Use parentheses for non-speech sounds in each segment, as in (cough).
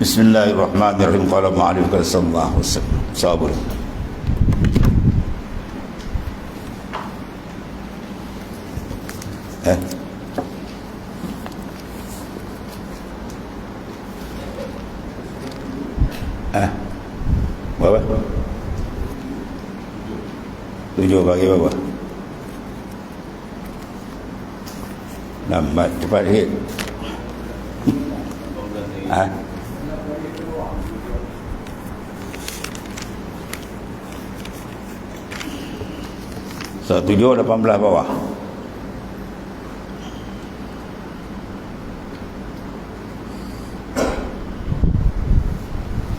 بسم الله الرحمن الرحيم قال معلم قال صلى الله عليه وسلم صابر eh eh berapa tujuh bagi berapa lambat cepat sikit. Ah Tujuh lapan belas bawah.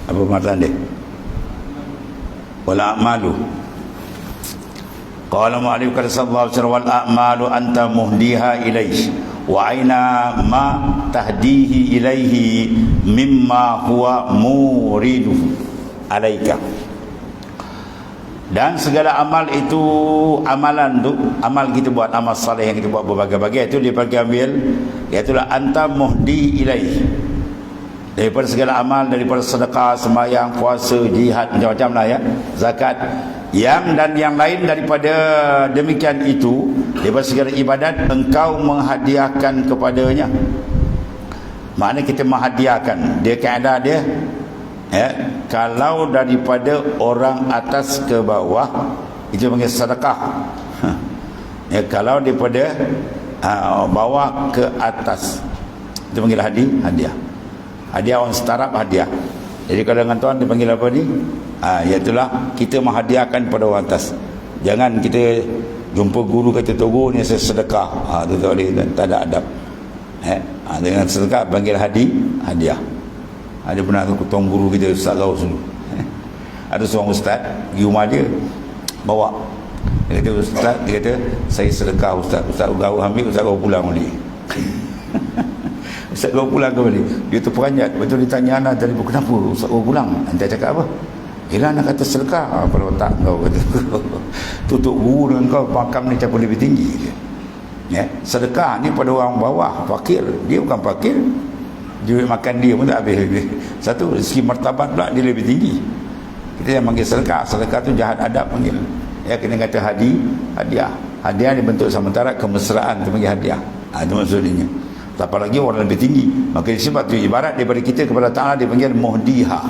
Apa matan dia? Wal a'malu. Qala mu'alif kata sallallahu alaihi wal a'malu anta muhdiha ilaih wa aina ma tahdihi ilaihi mimma huwa muridu alaika dan segala amal itu amalan tu amal kita buat amal saleh yang kita buat berbagai-bagai itu dia bagi ambil iaitu anta muhdi ilaih. Daripada segala amal daripada sedekah sembahyang puasa jihad macam-macam lah ya zakat. Yang dan yang lain daripada demikian itu daripada segala ibadat engkau menghadiahkan kepadanya. Maknanya kita menghadiahkan. Dia keadaan dia ya kalau daripada orang atas ke bawah itu panggil sedekah. Ya (laughs) kalau daripada uh, bawah ke atas itu panggil hadi hadiah. Hadiah orang setarap hadiah. Jadi kalau dengan tuan dipanggil apa ni? Ha, iaitulah kita menghadiahkan pada orang atas. Jangan kita jumpa guru kata tunggu ni saya sedekah. Ha, tu tak boleh tak ada adab. Eh? ha, dengan sedekah panggil hadi hadiah ada pernah aku tuan guru kita Ustaz Gaus dulu (laughs) ada seorang ustaz pergi rumah dia bawa. Dia kata ustaz dia kata saya sedekah ustaz. Ustaz Gaus ambil ustaz Gaus pulang balik. (laughs) Ustaz kau pulang kembali Dia terperanjat. Betul ditanya anak tadi Kenapa? Ustaz kau pulang. Anda cakap apa? Yelah anak kata sedekah. Ha, Pada otak kau kata. (laughs) Tutup guru dengan kau Makam ni capur lebih tinggi dia. Ya, sedekah ni pada orang bawah fakir. Dia bukan fakir duit makan dia pun tak habis. Satu rezeki martabat pula dia lebih tinggi. Kita yang panggil sedekah. Sedekah tu jahat adab panggil ya kena kata hadi hadiah. Hadiah dibentuk sementara kemesraan tu panggil hadiah. Ha, itu maksudnya. Apalagi orang lebih tinggi. Maka disebab tu ibarat daripada kita kepada Ta'ala dipanggil muhdiha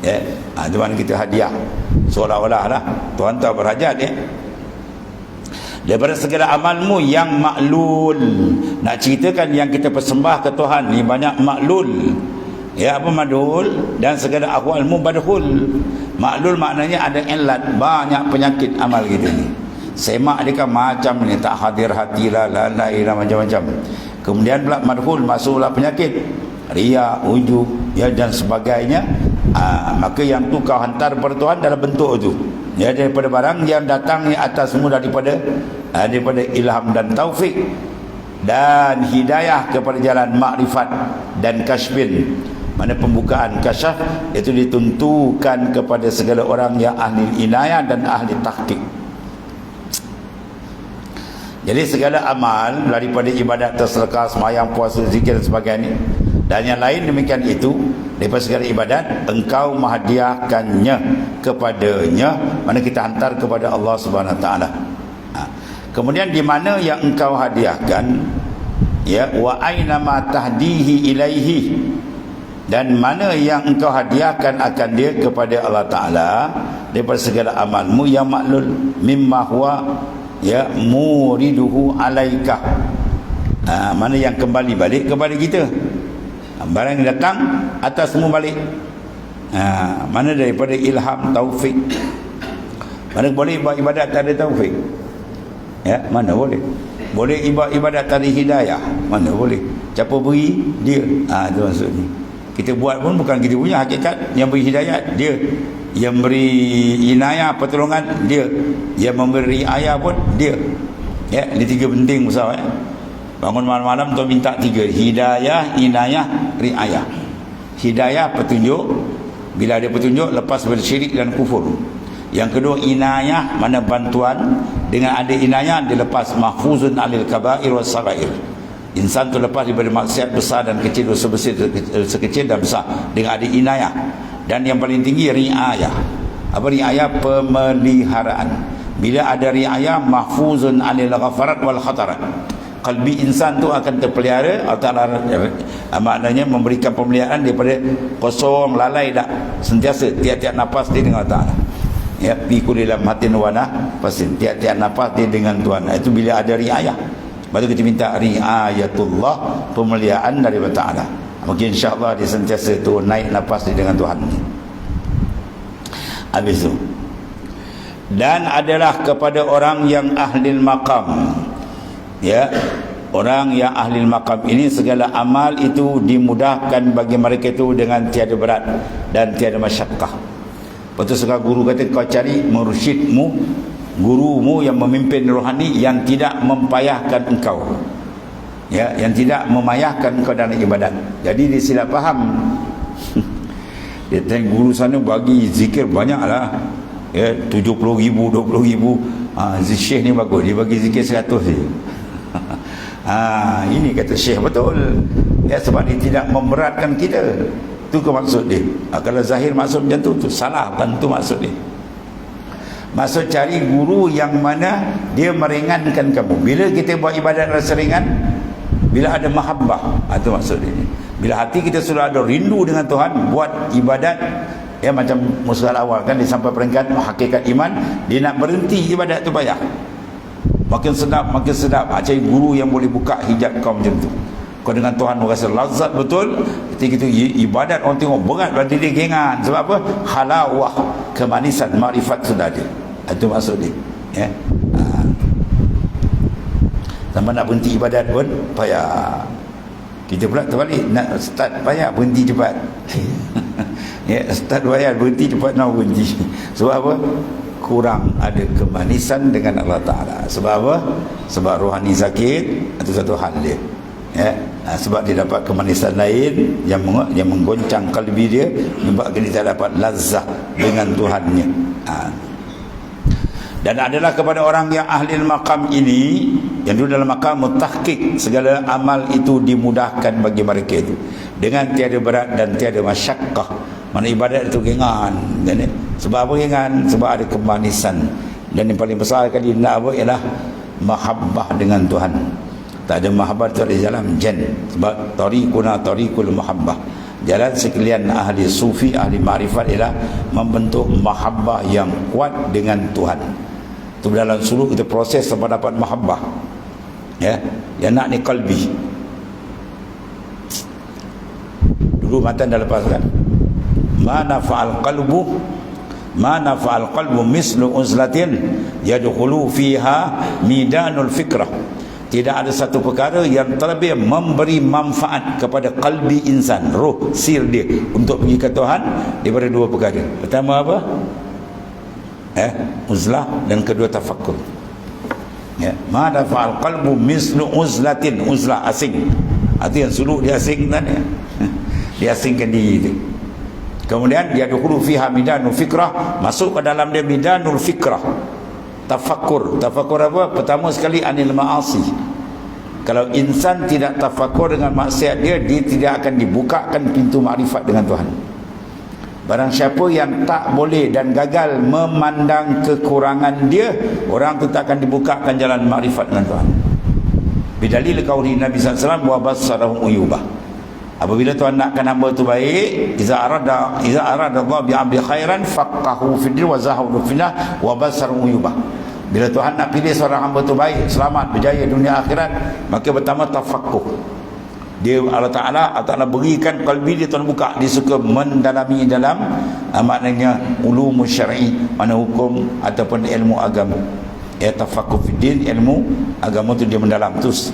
ya ha, itu kita hadiah. Seolah-olah lah. Tuhan tahu berhajat ya daripada segala amalmu yang maklul. Nak ceritakan yang kita persembah ke Tuhan ni banyak maklul. Ya apa madul dan segala akwalmu badhul maklul maknanya ada ilat banyak penyakit amal kita ni. Semak dia kan macam ni tak hadir hati lah lalai lah macam-macam. Kemudian pula madhul masuklah penyakit. Ria ujub ya dan sebagainya. Aa, maka yang tu kau hantar kepada Tuhan dalam bentuk tu. Ya daripada barang yang datang ni atasmu daripada aa, daripada ilham dan taufik dan hidayah kepada jalan makrifat dan kasbin mana pembukaan kasyaf itu ditentukan kepada segala orang yang ahli inayah dan ahli tahqiq. Jadi segala amal daripada ibadat tersedekah, semayang, puasa, zikir dan sebagainya. Dan yang lain demikian itu daripada segala ibadat engkau menghadiahkannya kepadanya. Mana kita hantar kepada Allah Subhanahu Wa Taala. Kemudian di mana yang engkau hadiahkan? Ya wa aina ma tahdihi ilaihi. Dan mana yang engkau hadiahkan akan dia kepada Allah Taala daripada segala amalmu yang maklul mimma huwa ya muriduhu alaika. Ha, mana yang kembali balik kepada kita? Ha, barang yang datang atas semua balik. Ha, mana daripada ilham taufik? Mana boleh buat ibadat tak ada taufik ya mana boleh? Boleh ibadat ada hidayah? Mana boleh? Siapa beri dia. Ha, itu maksudnya. Kita buat pun bukan kita punya hakikat. Yang beri hidayat dia. Yang beri inayah pertolongan dia. Yang memberi ayah pun dia. Ya ini tiga penting besar ya. Bangun malam-malam tu minta tiga. Hidayah inayah riayah. Hidayah petunjuk. Bila ada petunjuk lepas bersyirik dan kufur yang kedua inayah mana bantuan. Dengan ada inayah dia lepas mahfuzun alil kabair was sagair insan tu lepas daripada maksiat besar dan kecil dosa besar sekecil dan besar. Dengan ada inayah. Dan yang paling tinggi riayah. Apa riayah? Pemeliharaan. Bila ada riayah mahfuzun anil ghafarat wal khatarat. Kalbi insan tu akan terpelihara Allah Ta'ala maknanya memberikan pemeliharaan daripada kosong lalai dah. Sentiasa tiap-tiap nafas dia dengan Allah Ta'ala ya fi kulli lamhatin wa pasti tiap-tiap nafas dia dengan Tuhan itu bila ada riayah. Baru kita minta riayatullah pemeliharaan dari Ta'ala. Mungkin insyaAllah dia sentiasa tu naik nafas dia dengan Tuhan. Habis tu. Dan adalah kepada orang yang ahli maqam. Ya orang yang ahli maqam ini segala amal itu dimudahkan bagi mereka itu dengan tiada berat dan tiada masyakkah Lepas tu sekarang guru kata kau cari mursyidmu gurumu yang memimpin rohani yang tidak mempayahkan engkau. Ya yang tidak memayahkan engkau dalam ibadat. Jadi dia silap faham. (laughs) Dia tanya guru sana bagi zikir banyak lah ya 70 ribu 20 ribu. Ha, syekh ni bagus. Dia bagi zikir 100 je. (laughs) Ha, ini kata syekh betul. Ya sebab dia tidak memberatkan kita itu ke maksud dia? Ha, kalau zahir maksud macam tu, tu salah. Bukan tu maksud dia. Maksud cari guru yang mana dia meringankan kamu. Bila kita buat ibadat rasa ringan bila ada mahabbah itu ha, maksud dia. Bila hati kita sudah ada rindu dengan Tuhan buat ibadat ya macam musuh awal kan dia sampai peringkat hakikat iman dia nak berhenti ibadat tu payah. Makin sedap makin sedap. Ha, cari guru yang boleh buka hijab kau macam tu kau dengan Tuhan rasa lazat betul? Ketika itu ibadat orang tengok berat berarti dia gengan. Sebab apa? Halawah kemanisan marifat sudah ada. Itu maksud dia. Ya? Ha. sama nak berhenti ibadat pun payah. Kita pula terbalik. Nak start payah berhenti cepat. (laughs) Ya start payah berhenti cepat nak berhenti. Sebab apa? Kurang ada kemanisan dengan Allah Ta'ala. Sebab apa? Sebab rohani sakit itu satu hal dia. Ya ha, sebab dia dapat kemanisan lain yang meng, yang menggoncang kalbi dia menyebabkan dia dapat lazah dengan Tuhannya. Ha. dan adalah kepada orang yang ahli makam ini yang duduk dalam makam mutahkik segala amal itu dimudahkan bagi mereka itu. Dengan tiada berat dan tiada masyakkah. Mana ibadat itu gengan kan, sebab apa gengan sebab ada kemanisan. Dan yang paling besar kali nak apa ialah mahabbah dengan Tuhan tak ada mahabbah tu ada jalan jen sebab tariquna tariqul mahabbah. Jalan sekalian ahli sufi ahli ma'rifat ialah membentuk mahabbah yang kuat dengan Tuhan. Tu dalam suluk kita proses sampai dapat mahabbah. Ya yang nak ni kalbi. Dulu matan dah lepaskan mana fa'al qalbu? Mana fa'al qalbu mislu uzlatin yadkhulu fiha midanul fikrah tidak ada satu perkara yang terlebih memberi manfaat kepada kalbi insan roh sir dia untuk pergi ke Tuhan daripada dua perkara. Pertama apa? Eh uzlah dan kedua tafakkur. Ya mana fa'al qalbu mislu uzlatin uzlah asing. Arti yang suluk dia asing ya (laughs) dia asingkan diri dia. Kemudian dia dahulu fiha midanul fikrah masuk ke dalam dia midanul fikrah tafakur tafakur apa? Pertama sekali anil ma'asi. Kalau insan tidak tafakur dengan maksiat dia dia tidak akan dibukakan pintu makrifat dengan Tuhan. Barang siapa yang tak boleh dan gagal memandang kekurangan dia orang itu tak akan dibukakan jalan makrifat dengan Tuhan. Bidalil kauli Nabi SAW wa basarahum uyubah. Apabila Tuhan nakkan hamba itu baik iza arada iza arada Allah bi'abdi khairan faqahu fidil wa zahawu finah wa basarahum uyubah bila Tuhan nak pilih seorang hamba tu baik, selamat, berjaya dunia akhirat, maka pertama tafakuh. Dia Allah Taala Allah Taala berikan kalbi dia Tuhan buka, dia suka mendalami dalam uh, maknanya ulum syar'i, mana hukum ataupun ilmu agama. Ya tafakuh fiddin ilmu agama tu dia mendalam terus.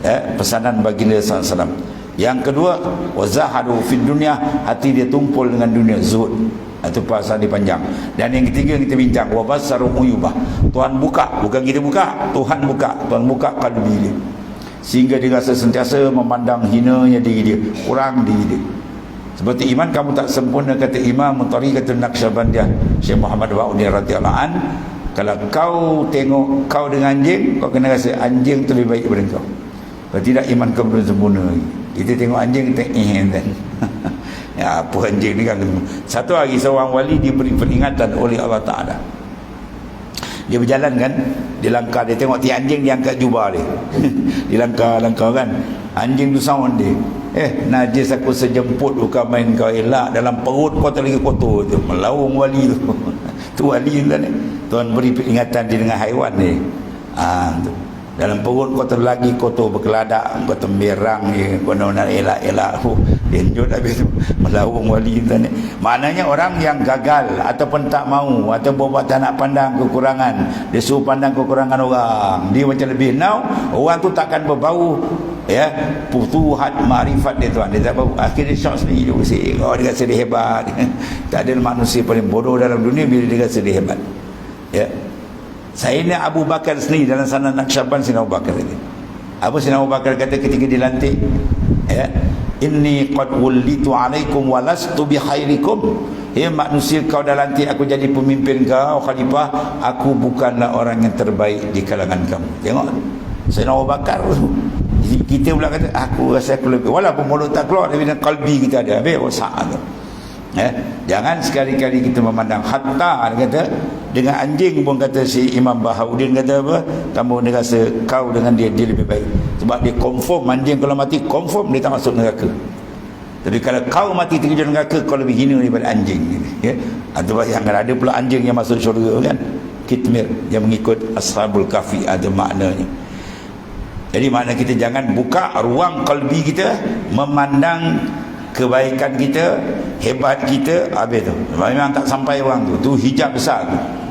Ya, pesanan bagi Nabi sallallahu Yang kedua, wazahadu fid dunya, hati dia tumpul dengan dunia zuhud itu pasal di panjang. Dan yang ketiga kita bincang wabasaru uyubah. Tuhan buka bukan kita buka Tuhan buka. Tuhan buka kalbi dia. Sehingga dia rasa sentiasa memandang hinanya diri dia kurang diri dia. Seperti iman kamu tak sempurna kata imam mutari kata Naqsyabandiyah Syekh Muhammad Wa'udi radhiyallahu an kalau kau tengok kau dengan anjing kau kena rasa anjing tu lebih baik daripada kau. Kalau tidak iman kau belum sempurna kita tengok anjing kita eh kan ya apa anjing ni kan satu hari seorang wali diberi peringatan oleh Allah Ta'ala. Dia berjalan kan dia langkah dia tengok tiap anjing dia angkat jubah dia. (laughs) Dia langkah-langkah kan anjing tu sound dia. Eh najis aku sejemput bukan main kau elak dalam perut kau terlagi kotor tu. Melawung wali tu. (laughs) Tu wali tu kan. Tuhan beri peringatan dia dengan haiwan ni ah tu. Dalam perut kau terlagi kotor berkeladak kau temberang ni kau nak elak-elak. Oh, denjut habis tu. Melawung wali ni. Maknanya orang yang gagal ataupun tak mau atau buat tak nak pandang kekurangan dia suruh pandang kekurangan orang. Dia macam lebih now orang tu takkan berbau ya putuhat marifat dia tuan. Dia tak bau. Akhirnya syok sendiri dia usik oh dia rasa dia hebat. (laughs) Tak ada manusia paling bodoh dalam dunia bila dia rasa dia hebat. Ya. Sayyidina Abu Bakar sendiri dalam sana Naksyaban Sayyidina Abu Bakar ini. Apa Sayyidina Abu Bakar kata ketika dilantik? Ya. Inni qad wullitu alaikum wa lastu bi khairikum. Ya manusia kau dah lantik aku jadi pemimpin kau khalifah, aku bukanlah orang yang terbaik di kalangan kamu. Tengok. Sayyidina Abu Bakar (laughs) kita pula kata aku rasa aku lebih walaupun mulut tak keluar tapi dalam kalbi kita ada habis rosak tu. Ya. Jangan sekali-kali kita memandang hatta dia kata dengan anjing pun kata si Imam Bahaudin kata apa kamu dia rasa kau dengan dia dia lebih baik. Sebab dia confirm anjing kalau mati confirm dia tak masuk neraka. Tapi kalau kau mati terkejut neraka kau lebih hina daripada anjing ya. Atau yang ada pula anjing yang masuk syurga kan? Kitmir yang mengikut ashabul kafi ada maknanya. Jadi makna kita jangan buka ruang kalbi kita memandang kebaikan kita hebat kita habis tu. Memang tak sampai orang tu. Tu hijab besar tu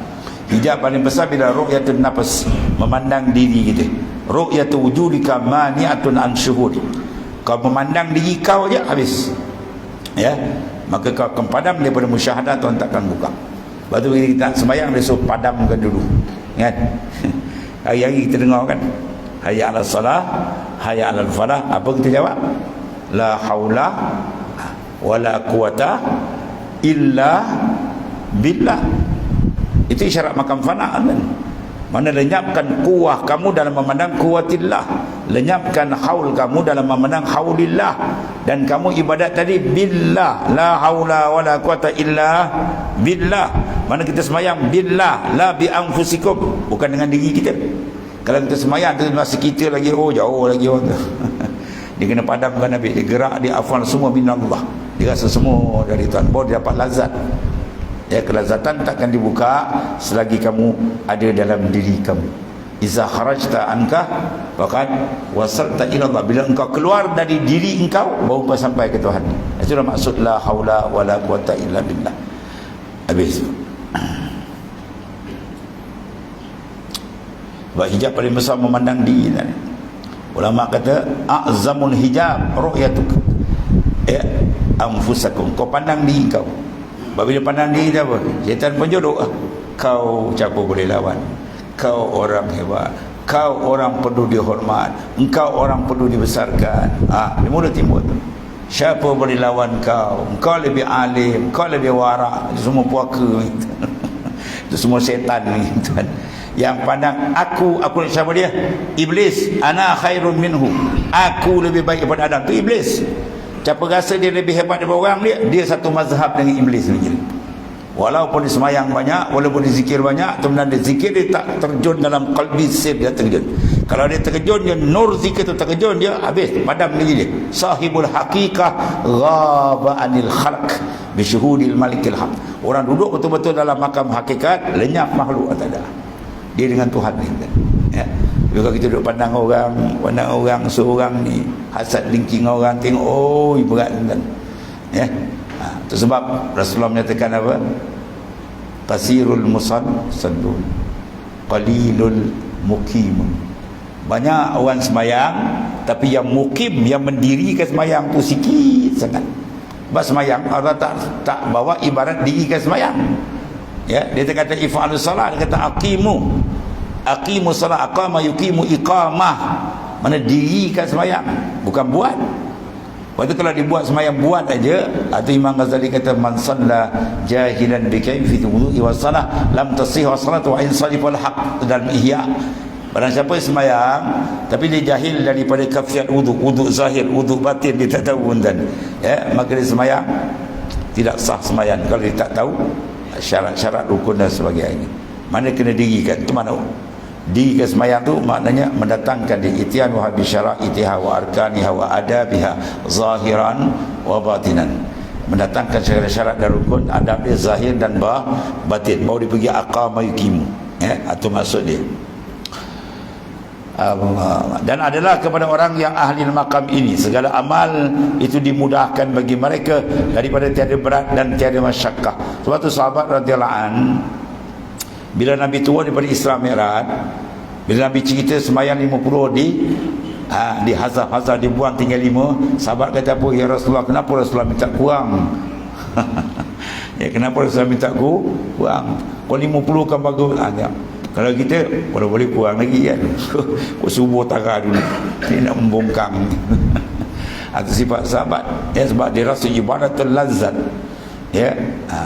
hijab paling besar bila ru'yatun nafas memandang diri kita. Ru'yatu wujudika mani'atun an syuhud. Kau memandang diri kau je habis. Ya? Maka kau akan padam daripada musyahadah Tuhan takkan buka. Lepas tu kita sembahyang dia suruh padamkan dulu. Kan? (laughs) Hari-hari kita dengar kan? Hayya ala salah hayya ala falah. Apa kita jawab? La haula wala quwata illa billah itu isyarat makam fana kan? Mana lenyapkan kuah kamu dalam memandang kuatillah. Lenyapkan haul kamu dalam memandang haulillah. Dan kamu ibadat tadi billah. La haula wala quwata illa billah. Mana kita semayang? Billah. La bi anfusikum. Bukan dengan diri kita. Kalau kita semayang tu masa kita lagi oh jauh lagi orang tu. (laughs) Dia kena padamkan Nabi dia gerak dia afal semua minallah. Dia rasa semua dari Tuhan baru dia dapat lazat ya kelazatan takkan dibuka selagi kamu ada dalam diri kamu iza kharajta anka faqad wasalta ila Allah bila engkau keluar dari diri engkau baru kau sampai ke Tuhan itulah maksud la haula wala quwata illa billah habis Sebab hijab paling besar memandang diri tadi. Ulama kata a'zamul hijab ru'yatuk. Ya, anfusakum. Kau pandang diri kau. Bila pandang diri dia apa? Syaitan penjodoh. Ah. Kau siapa boleh lawan? Kau orang hebat. Kau orang perlu dihormat. Engkau orang perlu dibesarkan. Ah, ha, dia mula timbul tu. Siapa boleh lawan kau? Kau lebih alim, kau lebih warak. Itu semua puaka. (laughs) Itu semua setan ni, tuan yang pandang aku aku nak siapa dia iblis ana khairun minhu aku lebih baik daripada adam tu iblis siapa rasa dia lebih hebat daripada orang dia dia satu mazhab dengan iblis ni. Walaupun dia semayang banyak walaupun dia zikir banyak kemudian dia zikir dia tak terjun dalam qalbi sir dia terjun. Kalau dia terjun dia nur zikir tu terjun dia habis padam diri dia. Sahibul haqiqah ghaba anil khalq bisyuhudil malikil haq. Orang duduk betul-betul dalam makam hakikat lenyap makhluk tak. Ada dia dengan Tuhan ni. Ya. Kalau kita duduk pandang orang pandang orang seorang ni hasad linking orang tengok oh berat kan ya. Ha, itu sebab Rasulullah menyatakan apa? Kasirul musad sadun qalilul mukim banyak orang semayang tapi yang mukim yang mendirikan semayang tu sikit sangat. Sebab semayang Allah tak tak bawa ibarat dirikan semayang. Ya dia kata ifa'al salat dia kata aqimu aqimu salat aqama yuqimu iqamah. Mana dirikan sembahyang bukan buat. Waktu kalau dibuat semayang buat aja. Atau Imam Ghazali kata man salla jahilan bi kayfi wudu'i wa salah lam tasih wa salatu wa in salif al haq dalam ihya. Barang siapa semayang tapi dia jahil daripada kafiat wuduk, wuduk zahir, wuduk batin dia tak tahu pun Ya, maka dia semayang. Tidak sah semayang. Kalau dia tak tahu syarat-syarat rukun dan sebagainya. Mana kena dirikan? Itu mana? Dirikan semayang tu maknanya mendatangkan di itian wa bi syara'itiha wa arkaniha wa adabiha zahiran wa batinan. Mendatangkan syarat-syarat dan rukun adab dia zahir dan bah, batin. Mau dia pergi aqama yukimu. Ya, atau maksud dia dan adalah kepada orang yang ahli makam ini segala amal itu dimudahkan bagi mereka daripada tiada berat dan tiada masyakkah sebab tu sahabat radhiyallahu an bila Nabi tua daripada Islam Mi'raj bila Nabi cerita semayang 50 di ha, di hazah-hazah dibuang tinggal 5 sahabat kata apa ya Rasulullah kenapa Rasulullah minta kurang (laughs) ya kenapa Rasulullah minta kurang kalau 50 kan bagus ha, kalau kita boleh boleh kurang lagi kan. (laughs) Kau subuh tara dulu. Ini nak membongkang. (laughs) Atau sifat sahabat. Ya, sebab dia rasa ibadatul lazat. Ya. Ha.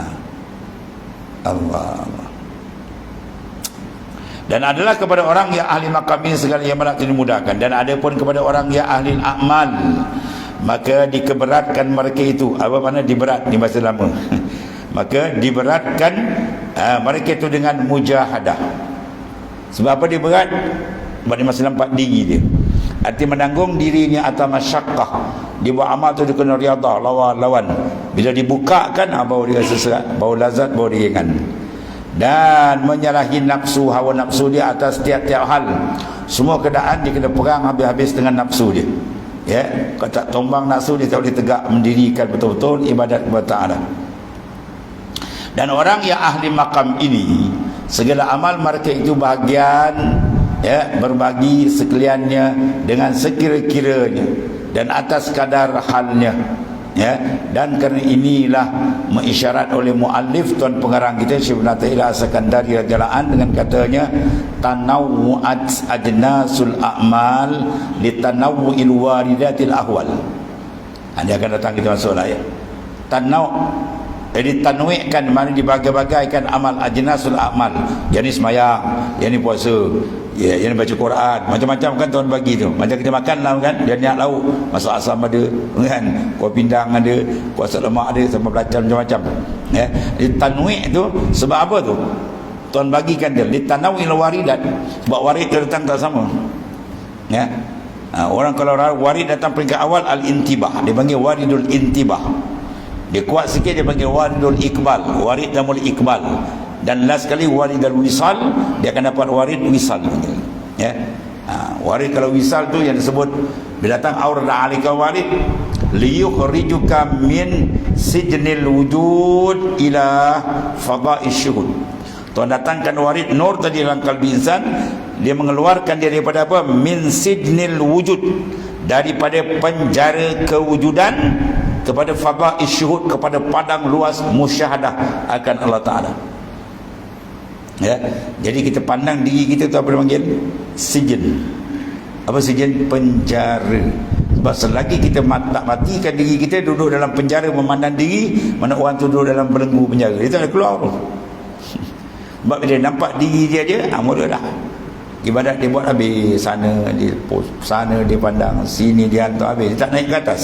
Allah. Dan adalah kepada orang yang ahli makam ini segala yang malah dimudahkan. Dan ada pun kepada orang yang ahli amal. Maka dikeberatkan mereka itu. Apa mana diberat di masa lama. (laughs) Maka diberatkan uh, mereka itu dengan mujahadah. Sebab apa dia berat? Sebab dia masih nampak diri dia. Arti menanggung dirinya atas masyakkah. Dia buat amal tu dia kena riadah, lawan-lawan. Bila dibukakan, ah, bau dia rasa serat. Bau lazat, bau dia ingat. Dan menyalahi nafsu, hawa nafsu dia atas tiap-tiap hal. Semua keadaan dia kena perang habis-habis dengan nafsu dia. Ya, kalau tak tombang nafsu dia tak boleh tegak mendirikan betul-betul ibadat kepada Allah. Dan orang yang ahli makam ini segala amal mereka itu bahagian ya berbagi sekaliannya dengan sekira-kiranya dan atas kadar halnya ya dan kerana inilah mengisyarat oleh muallif tuan pengarang kita Syekh Ibn Ta'ilah Sekandari radhiyallahu dengan katanya tanawu'at ajnasul a'mal litanawu'il waridatil ahwal. Anda akan datang kita masuk lah ya. Tanaw jadi tanwi'kan mana dibagai-bagaikan amal ajnasul amal. Yang ni semayang, yang ni puasa, ya, yang ni baca Quran, macam-macam kan Tuhan bagi tu. Macam kita makan lah kan, dia niat lauk, masuk asam ada, kan? Kuah pindang ada, kuasa lemak ada, sama belacan macam-macam. Ya. Jadi tanwi' tu sebab apa tu? Tuhan bagikan dia litanawil waridat. Sebab warid dia datang tak sama. Ya. Ha, orang kalau warid datang peringkat awal al-intibah, dia panggil waridul intibah dia kuat sikit dia panggil waridul ikbal warid damul ikbal dan last sekali waridul wisal dia akan dapat warid wisal ya. Ha, warid kalau wisal tu yang disebut bila datang aurda alika warid liyukhrijuka min sijnil wujud ila fadaish syuhud. Tuhan datangkan warid nur tadi dalam kalbi insan dia mengeluarkan dia daripada apa? Min sijnil wujud. Daripada penjara kewujudan kepada fadha isyuhud kepada padang luas musyahadah akan Allah Ta'ala ya. Jadi kita pandang diri kita tu apa dia panggil? Sijin apa sijin penjara. Sebab selagi kita mat, tak matikan diri kita duduk dalam penjara memandang diri mana orang tu duduk dalam belenggu penjara. Dia tak boleh keluar tu (laughs) sebab bila nampak diri dia je ah, mula dah. Ibadat dia buat habis sana dia post sana dia pandang sini dia hantar habis. Dia tak naik ke atas.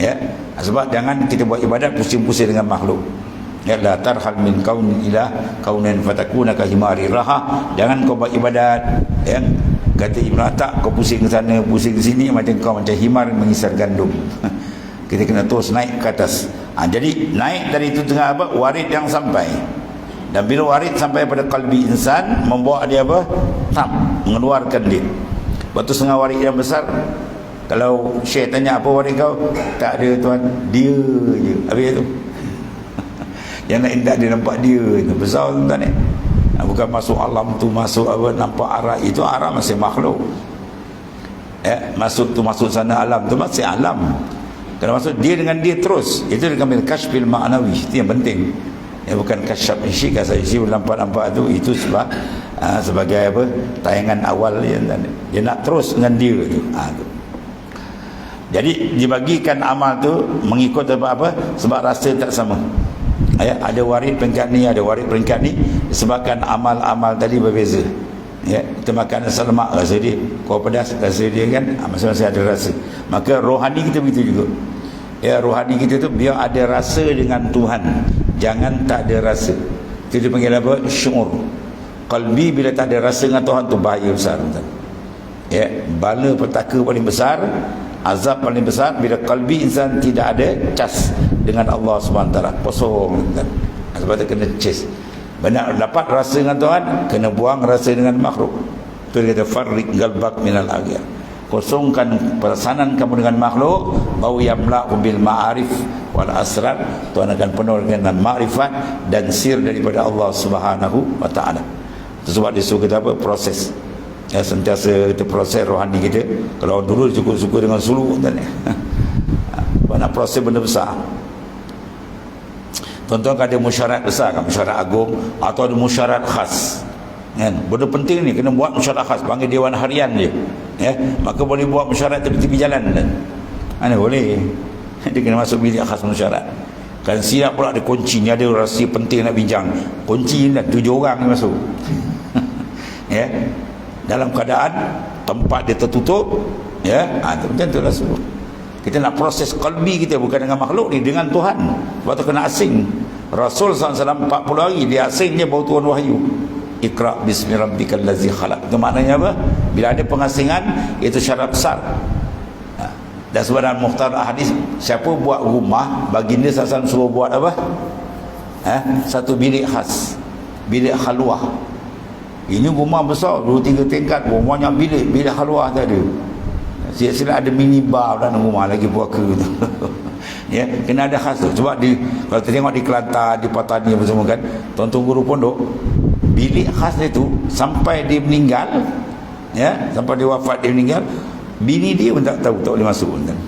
Ya. Sebab jangan kita buat ibadat pusing-pusing dengan makhluk la tarhal min kaun ila kaunan fatakuna ka himari raha. Jangan kau buat ibadat ya. Kata Ibn Atak kau pusing ke sana pusing ke sini. Macam kau macam himar mengisar gandum. (laughs) Kita kena terus naik ke atas. Ha, jadi naik dari itu tengah apa? Warid yang sampai. Dan bila warid sampai pada kalbi insan membawa dia apa? Tam mengeluarkan dia. Batu setengah warid yang besar kalau Syekh tanya apa waris kau? Tak ada tuan. Dia je. Habis tu Yang nak indah dia nampak dia tu Besar tuan ni Bukan masuk alam tu Masuk apa Nampak arah Itu arah masih makhluk Ya, masuk tu masuk sana alam tu masih alam. Kalau masuk dia dengan dia terus, itu dia kami kasyfil ma'nawi. Itu yang penting. Ya, bukan kasyaf isi kasih isi nampak-nampak tu itu sebab uh, sebagai apa tayangan awal dia, dia nak terus dengan dia tu. Ha, tu. Jadi dibagikan amal tu mengikut sebab apa? Sebab rasa tak sama. Ya, ada warid peringkat ni, ada warid peringkat ni. Disebabkan amal-amal tadi berbeza. ya kita makan asam lemak rasa dia. Kuah pedas rasa dia kan? Ha, masing-masing ada rasa. Maka rohani kita begitu juga. Ya rohani kita tu biar ada rasa dengan Tuhan. Jangan tak ada rasa. Itu dia panggil apa? Syur qalbi bila tak ada rasa dengan Tuhan tu bahaya besar ya bala petaka paling besar azab paling besar bila kalbi insan tidak ada cas dengan Allah SWT kosong. Sebab tu kena chase. Banyak dapat rasa dengan Tuhan kena buang rasa dengan makhluk. Itu dia kata farrik galbak minal aghir. Kosongkan perasaan kamu dengan makhluk bau yamla'u bil ma'arif wal asrar. Tuhan akan penuh dengan ma'rifat dan sir daripada Allah Subhanahu wa taala. Sebab dia suka kita apa? Proses ya sentiasa kita proses rohani kita kalau dulu cukup-cukup dengan suluh kan (laughs) banyak proses benda besar Tuan-tuan ada musyarat besar kan musyarat agung atau ada musyarat khas. Kan? Benda penting ni kena buat musyarat khas panggil dewan harian dia. Ya, maka boleh buat musyarat tepi-tepi jalan kan. Mana boleh. (laughs) Dia kena masuk bilik khas musyarat. Kan siap pula ada kunci ni ada rahsia penting nak bincang. Kunci ni dah tujuh orang ni masuk. (laughs) ya. Dalam keadaan tempat dia tertutup ya, ha, macam tu lah semua. Kita nak proses kalbi kita bukan dengan makhluk ni dengan Tuhan. Sebab tu kena asing. Rasul SAW 40 hari dia asing dia bawa Tuhan wahyu. Iqra bismi rabbikal ladzi khalaq. Itu maknanya apa? Bila ada pengasingan itu syarat besar. Ha. Dan sebab dalam muhtar hadis siapa buat rumah baginda SAW suruh buat apa? Ha? Satu bilik khas. Bilik khalwah. Ini rumah besar, dua tiga tingkat, banyak bilik, bilik khalwah tadi. Sila-sila ada mini bar dalam rumah lagi puaka tu. (laughs) ya, kena ada khas tu. Sebab di kalau tengok di Kelantan, di Patani apa semua kan, tuan-tuan guru pondok, bilik khas dia tu sampai dia meninggal, ya, sampai dia wafat dia meninggal, bini dia pun tak tahu tak boleh masuk kan.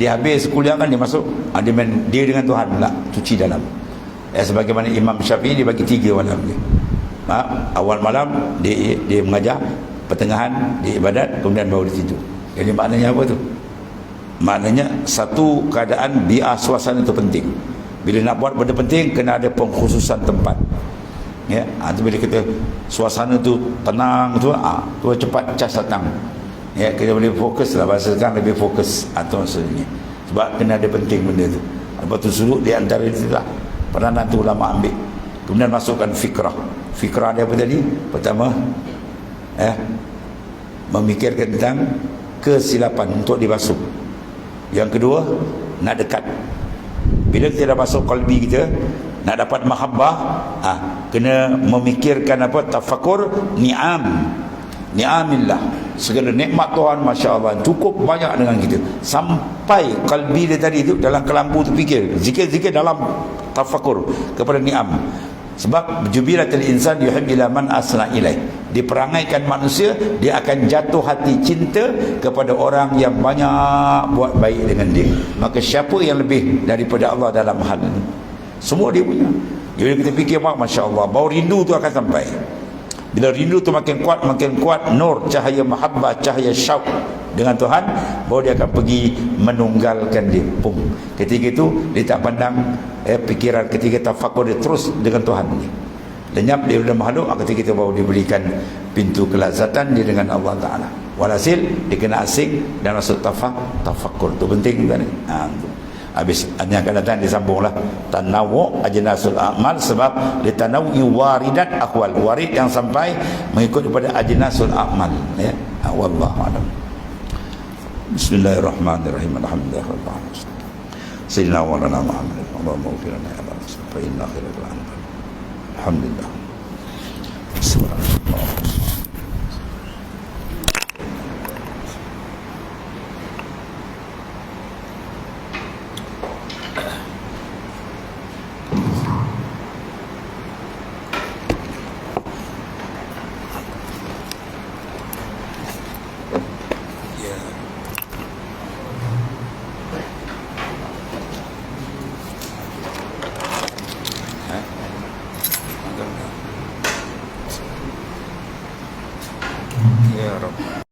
Dia habis kuliah kan dia masuk, ada ah, main dia dengan Tuhan pula cuci dalam. Ya, sebagaimana Imam Syafi'i dia bagi tiga malam dia. Ha, awal malam dia dia mengajar pertengahan di ibadat kemudian baru di situ. Jadi maknanya apa tu? Maknanya satu keadaan biar suasana itu penting. Bila nak buat benda penting kena ada pengkhususan tempat. Ya? Ha, tu bila kita suasana tu tenang tu ha, tu cepat cas datang. Ya kita boleh fokus lah. Bahasa sekarang lebih fokus. Atau ha, maksudnya. Sebab kena ada penting benda tu. Lepas tu suruh di antara itu lah. Peranan tu ulama ambil. Kemudian masukkan fikrah fikrah dia apa tadi? Pertama eh, memikirkan tentang kesilapan untuk dibasuh. Yang kedua nak dekat. Bila kita dah masuk kalbi kita nak dapat mahabbah ah, kena memikirkan apa? Tafakur ni'am. Ni'amillah. Segala nikmat Tuhan Masya Allah cukup banyak dengan kita. Sampai kalbi dia tadi tu dalam kelambu tu fikir zikir-zikir dalam tafakur kepada ni'am sebab jubilatul insan yuhibbila man asna ilai. Diperangaikan manusia dia akan jatuh hati cinta kepada orang yang banyak buat baik dengan dia. Maka siapa yang lebih daripada Allah dalam hal ini? Semua dia punya. Jadi kita fikir mak masya-Allah, bau rindu tu akan sampai. Bila rindu tu makin kuat, makin kuat nur cahaya mahabbah, cahaya syauq dengan Tuhan, baru dia akan pergi menunggalkan dia. Pum. Ketika itu dia tak pandang eh, pikiran ketika tafakur dia terus dengan Tuhan ni. Lenyap dia sudah makhluk, ketika kita baru diberikan pintu kelazatan dia dengan Allah Ta'ala. Walhasil, dia kena asing dan masuk tafak, tafakur. Itu penting kan? Ha, habis ini akan datang disambunglah tanawu ajnasul amal sebab ditanawi waridat akwal warid yang sampai mengikut kepada ajnasul amal ya ha, wallahu alam Bismillahirrahmanirrahim Alhamdulillah Sayyidina wa lana Muhammad Allahumma ufirana ya Allah fa inna khairal Alhamdulillah Bismillahirrahmanirrahim